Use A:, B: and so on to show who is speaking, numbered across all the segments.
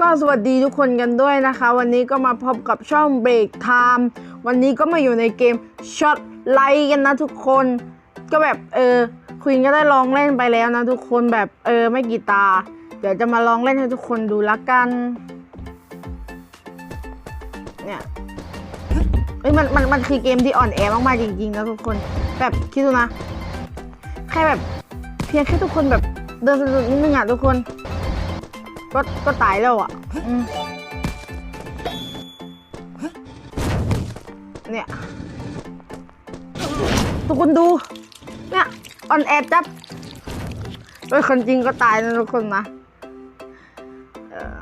A: ก็สวัสดีทุกคนกันด้วยนะคะ วันนี้ก็มาพบกับช่อง Break Time วันนี้ก็มาอยู่ในเกม Shot Light กันนะทุกคน ก็แบบเออควีนก็ได้ลองเล่นไปแล้วนะทุกคนแบบเออไม่กี่ตา เดี๋ยวจะมาลองเล่นให้ทุกคนดูละกัน เนี่ยเอ้ยมันมันมันคือเกมที่อ่อนแอมากๆจริงๆนะทุกคน แบบคิดดูนะ แค่แบบเพียงแค่ทุกคนแบบเดินสะดุดนิดนึงอะทุกคน ก็ก็ตายแล้วอะอืมเนี่ยทุกคนดู เนี่ยออนแอดจับโดยคนจริงก็ตายนะทุกคนนะเออ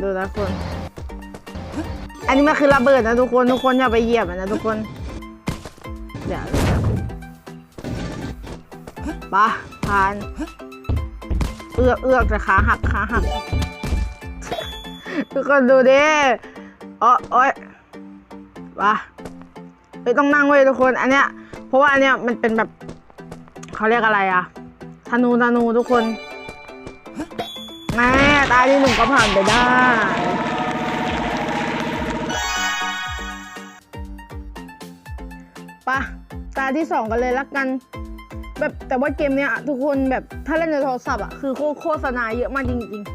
A: ดูนะทุกคน อันนี้มันคือระเบิดนะทุกคน ทุกคนอย่าไปเหยียบมันนะทุกคน เดี๋ยว ปะผ่านเอือกเอือกแต่ขาหักขาหัก ทุกคนดูดิอ๋อโอ้ยปะไปต้องนั่งเว้ยทุกคน อันเนี้ย เพราะว่าอันเนี้ยมันเป็นแบบเขาเรียกอะไรอะธนูธนูทุกคนแม่ตายที่หนึ่งก็ผ่านไปได้ปะตาที่สองกันเลยละกัน แบบแต่ว่าเกมเนี้ยทุกคนแบบถ้าเล่นในโทรศัพท์อะคือโฆโฆษณาเยอะมากจริงๆ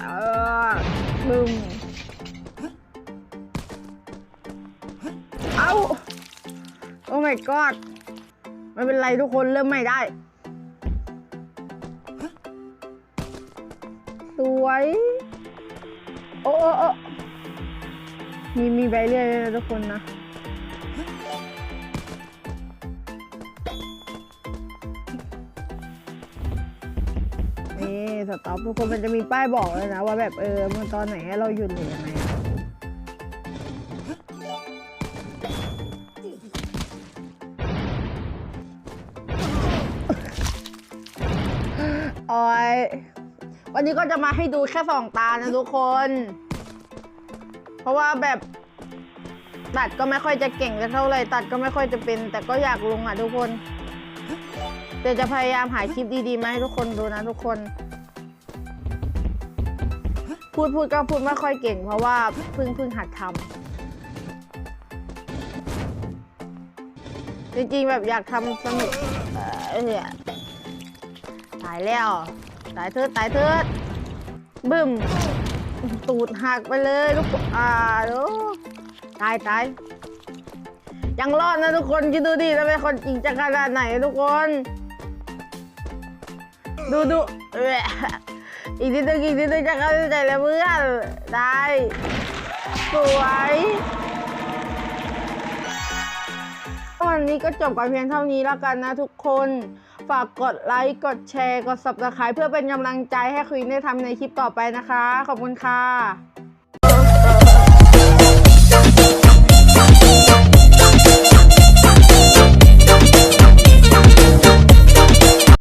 A: เออบึมเอาโอ้ my god ไม่เป็นไรทุกคนเริ่มไม่ได้ สวย โอ้โอ้โอมีมีใบเรื่อยเลยทุกคนนะ สต็อปทุกคนมันจะมีป้ายบอกเลยนะ ว่าแบบเออมันตอนไหนเราหยุดหรือยังไงออยวันนี้ก็จะมาให้ดูแค่สองตานะทุกคน เพราะว่าแบบตัดก็ไม่ค่อยจะเก่งสักเท่าไรตัดก็ไม่ค่อยจะเป็น แต่ก็อยากลงอะทุกคนเดี๋ยวจะพยายามหาคลิปดีๆมาให้ทุกคนดูนะทุกคน พูดพูดก็พูดไม่ค่อยเก่ง เพราะว่าเพิ่งเพิ่งหัดทำจริงๆแบบอยากทำสนุกเออเนี่ยตายแล้วตายเถิดตายเถิดบึ้มตูดหักไปเลยทุกอ่าดูตายตายยังรอดนะทุกคนคิดดูดิถ้าเป็นคนจริงจังขนาดไหนทุกคน ดูดูแหวะ อีกนิดนึงอีกนิดนึงจะเข้าใจแล้วเพื่อนได้ สวยวันนี้ก็จบกันเพียงเท่านี้แล้วกันนะทุกคน ฝากกดไลค์กดแชร์ กด subscribe เพื่อเป็นกำลังใจให้ควีนได้ทำในคลิปต่อไปนะคะ ขอบคุณค่ะ